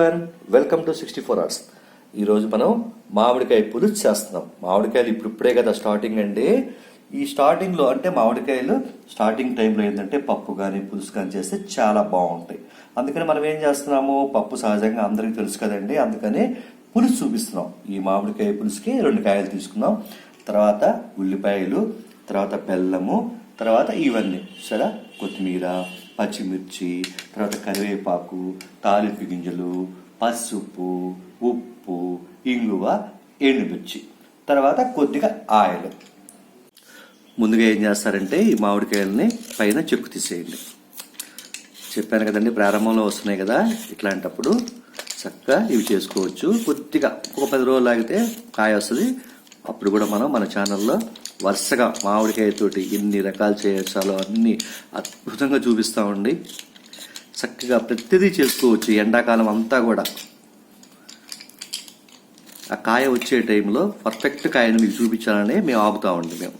Everyone welcome to sixty four hours ఈరోజు మనం మామిడికాయ పులుసు చేస్తున్నాం. మామిడికాయలు ఇప్పుడు ఇప్పుడే కదా స్టార్టింగ్ అండి. ఈ స్టార్టింగ్లో అంటే మామిడికాయలు స్టార్టింగ్ టైంలో ఏంటంటే పప్పు కానీ పులుసు కానీ చేస్తే చాలా బాగుంటాయి. అందుకని మనం ఏం చేస్తున్నాము? పప్పు సహజంగా అందరికీ తెలుసు కదండి. అందుకని పులుసు చూపిస్తున్నాం. ఈ మామిడికాయ పులుసుకి రెండు కాయలు తీసుకున్నాం తర్వాత ఉల్లిపాయలు తర్వాత బెల్లము తర్వాత ఇవన్నీ. సరే? కొత్తిమీర పచ్చిమిర్చి తర్వాత కరివేపాకు తాలింపు గింజలు పసుపు ఉప్పు ఇంగువ ఎండుమిర్చి. తర్వాత కొద్దిగా ఆయిల్. ముందుగా ఏం చేస్తారంటే ఈ మామిడికాయలని పైన చెక్కు తీసేయండి. చెప్పాను కదండి ప్రారంభంలో వస్తున్నాయి కదా ఇట్లాంటప్పుడు చక్కగా ఇవి చేసుకోవచ్చు. కొద్దిగా ఒక పది రోజులు ఆగితే కాయ వస్తుంది. అప్పుడు కూడా మనం మన ఛానల్లో వరుసగా మామిడికాయతోటి ఎన్ని రకాలు చేయాలో అన్ని అద్భుతంగా చూపిస్తామండి చక్కగా ప్రతిదీ చేసుకోవచ్చు ఎండాకాలం అంతా కూడా. ఆ కాయ వచ్చే టైంలో పర్ఫెక్ట్ కాయను మీకు చూపించాలని మేము ఆపుతా ఉండి మేము.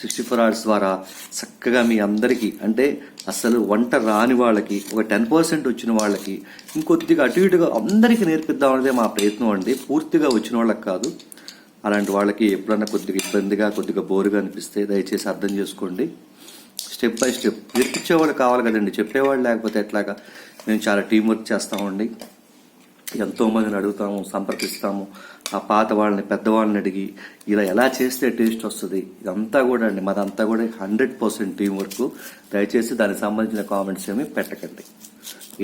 సిక్స్టీ ఫోర్ అవర్స్ ద్వారా చక్కగా మీ అందరికీ అంటే అసలు వంట రాని వాళ్ళకి ఒక టెన్ పర్సెంట్ వచ్చిన వాళ్ళకి ఇంకొద్దిగా అటు ఇటుగా అందరికీ నేర్పిద్దామనేదే మా ప్రయత్నం అండి. పూర్తిగా వచ్చిన వాళ్ళకి కాదు. అలాంటి వాళ్ళకి ఎప్పుడన్నా కొద్దిగా ఇబ్బందిగా కొద్దిగా బోరుగా అనిపిస్తే దయచేసి అర్థం చేసుకోండి. Step by step. నేర్పించేవాళ్ళు కావాలి కదండి. చెప్పేవాళ్ళు లేకపోతే ఎట్లాగా? మేము చాలా టీం వర్క్ చేస్తామండి. ఎంతోమందిని అడుగుతాము సంప్రదిస్తాము. ఆ పాత వాళ్ళని పెద్దవాళ్ళని అడిగి ఇలా ఎలా చేస్తే టేస్ట్ వస్తుంది? ఇదంతా కూడా అండి. మాదంతా కూడా హండ్రెడ్ పర్సెంట్ టీం వర్క్. దయచేసి దానికి సంబంధించిన కామెంట్స్ ఏమి పెట్టకండి.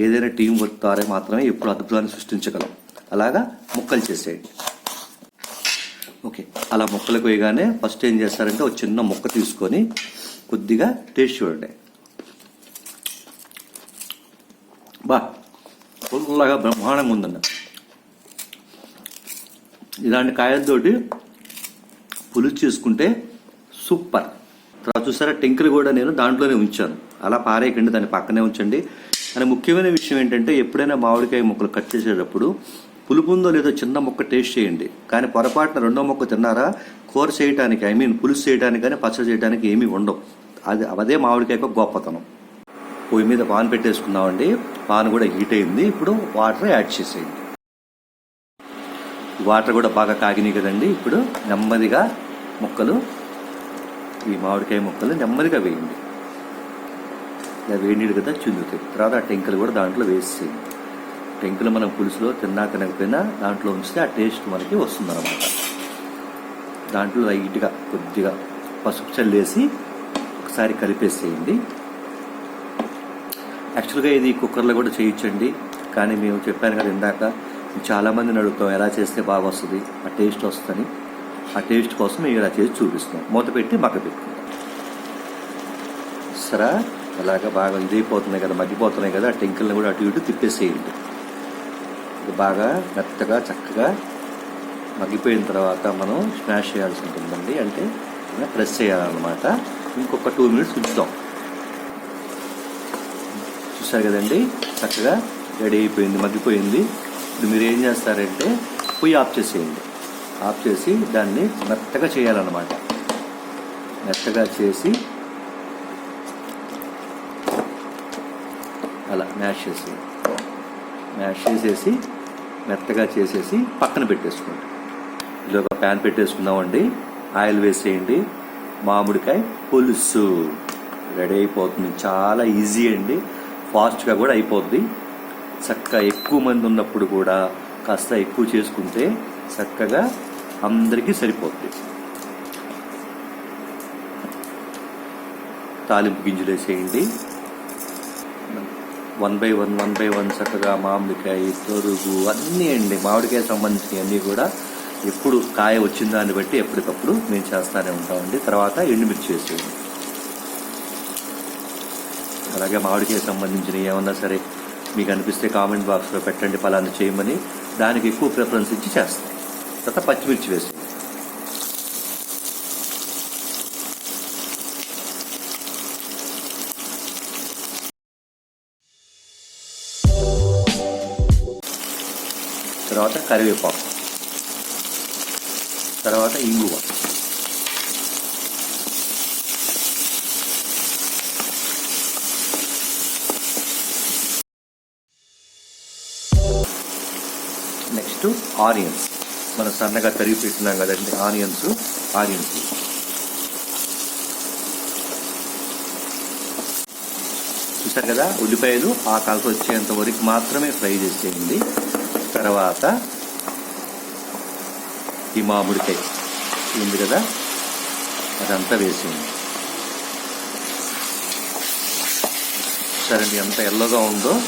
ఏదైనా టీం వర్క్ ద్వారా మాత్రమే ఎప్పుడు అద్భుతాన్ని సృష్టించగలం. అలాగా? ముక్కలు చేసేయండి. ఓకే. అలా ముక్కలకు వేయగానే ఫస్ట్ ఏం చేస్తారంటే ఒక చిన్న ముక్క తీసుకొని కొద్దిగా టేస్ట్ చూడండి. బా పుల్లగా బ్రహ్మాండంగా ఉందండి ఇలాంటి కాయలతోటి పులుసు చేసుకుంటే సూపర్. తర్వాత చూసారా టెంకులు కూడా నేను దాంట్లోనే ఉంచాను. అలా పారేయకండి దాన్ని పక్కనే ఉంచండి. అని ముఖ్యమైన విషయం ఏంటంటే ఎప్పుడైనా మామిడికాయ ముక్కలు కట్ చేసేటప్పుడు పులుపు ఉందో లేదో చిన్న ముక్క టేస్ట్ చేయండి. కానీ పొరపాటున రెండో ముక్క తిన్నారా కూర చేయడానికి ఐ మీన్ పులుసు చేయడానికి కానీ పచ్చడి చేయడానికి ఏమీ ఉండవు. అది అదే మామిడికాయ యొక్క గొప్పతనం. పొయ్యి మీద పాన్ పెట్టేసుకున్నామండి పాన్ కూడా హీట్ అయింది. ఇప్పుడు వాటర్ యాడ్ చేసేయండి. వాటర్ కూడా బాగా కాగినాయి కదండి. ఇప్పుడు నెమ్మదిగా ముక్కలు ఈ మామిడికాయ ముక్కలు నెమ్మదిగా వేయండి. ఇలా వేడి కదా చుందుతాయి తర్వాత ఆ టెంకలు కూడా దాంట్లో వేసేయండి. టెంకులు మనం పులుసులో తిన్నా తినకపోయినా దాంట్లో ఉంచితే ఆ టేస్ట్ మనకి వస్తుందన్నమాట. దాంట్లో లైట్గా కొద్దిగా పసుపు చల్లేసి ఒకసారి కలిపేసేయండి. యాక్చువల్గా ఇది కుక్కర్లో కూడా చేయించండి. కానీ మేము చెప్పాను కదా ఇందాక చాలామందిని అడుగుతాం ఎలా చేస్తే బాగా వస్తుంది ఆ టేస్ట్ వస్తుందని. ఆ టేస్ట్ కోసం మేము ఇలా చేసి చూపిస్తున్నాం. మూత పెట్టి మగ్గ పెట్టుకుంటాం సరే? అలాగా బాగా ఇదైపోతున్నాయి కదా మగ్గిపోతున్నాయి కదా ఆ టెంకుల్ని కూడా అటు ఇటు తిప్పేసేయండి. ఇది బాగా మెత్తగా చక్కగా మగ్గిపోయిన తర్వాత మనం స్మాష్ చేయాల్సి ఉంటుందండి. అంటే ప్రెస్ చేయాలన్నమాట. ఇంకొక టూ మినిట్స్ ఉంచుతాం. చూసారు కదండి? చక్కగా రెడీ అయిపోయింది మగ్గిపోయింది. ఇప్పుడు మీరు ఏం చేస్తారంటే పొయ్యి ఆఫ్ చేసేయండి. ఆఫ్ చేసి దాన్ని మెత్తగా చేయాలన్నమాట. మెత్తగా చేసి అలా మ్యాష్ చేసి మ్యాష్ చేసేసి మెత్తగా చేసేసి పక్కన పెట్టేసుకోండి. ఇది ఒక ప్యాన్ పెట్టేసుకుందామండి. ఆయిల్ వేసేయండి. మామిడికాయ పులుసు. రెడీ అయిపోతుంది. చాలా ఈజీ అండి. ఫాస్ట్గా కూడా అయిపోద్ది. చక్కగా ఎక్కువ మంది ఉన్నప్పుడు కూడా కాస్త ఎక్కువ చేసుకుంటే చక్కగా అందరికీ సరిపోద్ది. తాలింపు గింజలు వేసేయండి. One by one one by one చక్కగా మామిడికాయ తొరుగు అన్నీ అండి. మామిడికాయ సంబంధించినవి అన్నీ కూడా ఎప్పుడు కాయ వచ్చిన దాన్ని బట్టి ఎప్పటికప్పుడు మేము చేస్తూనే ఉంటామండి. తర్వాత ఎండుమిర్చి వేసేయండి. అలాగే మామిడికి సంబంధించినవి ఏమన్నా సరే మీకు అనిపిస్తే కామెంట్ బాక్స్లో పెట్టండి ఫలాన్ని చేయమని. దానికి ఎక్కువ ప్రిఫరెన్స్ ఇచ్చి చేస్తాం. తర్వాత పచ్చిమిర్చి వేసి తర్వాత కరివేపాకు. తర్వాత ఇంగువ నెక్స్ట్ ఆనియన్స్ మనం సన్నగా తరిగి పెట్టినాం కదండి ఆనియన్స్ ఆనియన్స్ చూసారు కదా ఉల్లిపాయలు ఆ కలర్ వచ్చేంత వరకు మాత్రమే ఫ్రై చేసేయండి. తర్వాత ఈ మామిడికాయ. ఉంది కదా? అదంతా వేసేయండి. సరేండి ఎంత ఎల్లోగా ఉందో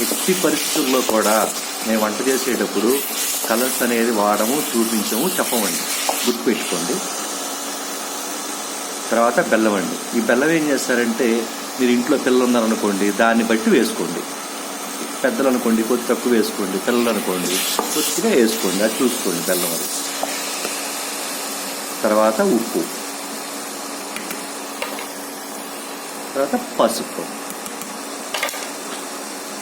ఎట్టి పరిస్థితుల్లో కూడా మేము వంట చేసేటప్పుడు కలర్స్ అనేది వాడము చూపించము చెప్పమండి. గుర్తుపెట్టుకోండి తర్వాత బెల్లం అండి. ఈ బెల్లం ఏం చేస్తారంటే మీరు ఇంట్లో పిల్లలు ఉన్నారనుకోండి దాన్ని బట్టి వేసుకోండి. పెద్దలు అనుకోండి కొద్ది తక్కువ వేసుకోండి పిల్లలు అనుకోండి కొద్దిగా వేసుకోండి అది చూసుకోండి బెల్లం అది. తర్వాత ఉప్పు. తర్వాత పసుపు.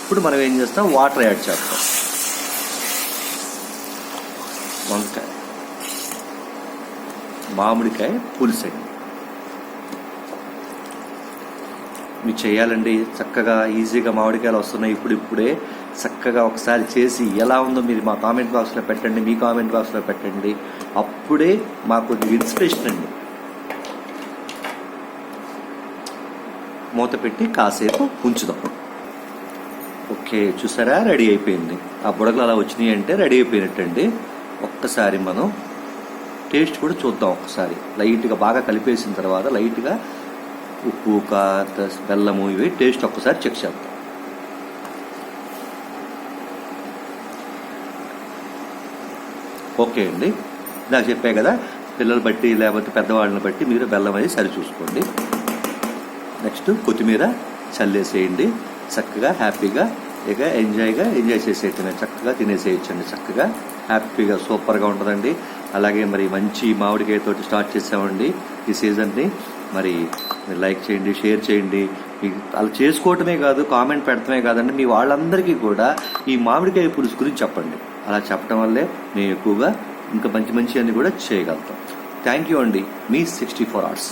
ఇప్పుడు మనం ఏం చేస్తాం? వాటర్ యాడ్ చేస్తాం. వంకాయ. మామిడికాయ పులుసండి. మీరు చేయాలండి. చక్కగా ఈజీగా మామిడికాయలు వస్తున్నాయి ఇప్పుడు ఇప్పుడే. చక్కగా ఒకసారి చేసి ఎలా ఉందో మీరు మా కామెంట్ బాక్స్లో పెట్టండి మీ కామెంట్ బాక్స్లో పెట్టండి. అప్పుడే మాకు కొద్దిగా ఇన్స్పిరేషన్ అండి. మూత పెట్టి కాసేపు ఉంచుదాం. ఓకే చూసారా? రెడీ అయిపోయింది. ఆ బుడగలు అలా వచ్చినాయి అంటే రెడీ అయిపోయినట్టండి. ఒక్కసారి మనం టేస్ట్ కూడా చూద్దాం ఒకసారి. లైట్గా బాగా కలిపేసిన తర్వాత లైట్గా ఉప్పు కాత బెల్లము ఇవి టేస్ట్ ఒక్కసారి చెక్ చేద్దాం. ఓకే అండి. నాకు చెప్పే కదా పిల్లలు బట్టి లేకపోతే పెద్దవాళ్ళని బట్టి మీరు బెల్లం అనేది సరి చూసుకోండి. నెక్స్ట్ కొత్తిమీర చల్లేసేయండి. చక్కగా హ్యాపీగా ఇక ఎంజాయ్గా ఎంజాయ్ చేసేయటమే. చక్కగా తినేసేయచ్చండి చక్కగా. హ్యాపీగా సూపర్గా ఉంటుందండి. అలాగే మరి మంచి మామిడికాయతోటి స్టార్ట్ చేసామండి ఈ సీజన్ని. మరి మీరు లైక్ చేయండి షేర్ చేయండి. మీకు అలా చేసుకోవటమే కాదు కామెంట్ పెడటమే కాదండి. మీ వాళ్ళందరికీ కూడా ఈ మామిడికాయ పులుసు గురించి చెప్పండి. అలా చెప్పడం వల్లే మేము ఎక్కువగా ఇంకా మంచి మంచి అన్ని కూడా చేయగలుగుతాం. థ్యాంక్ యూ అండి. మీ సిక్స్టీ ఫోర్ అవర్స్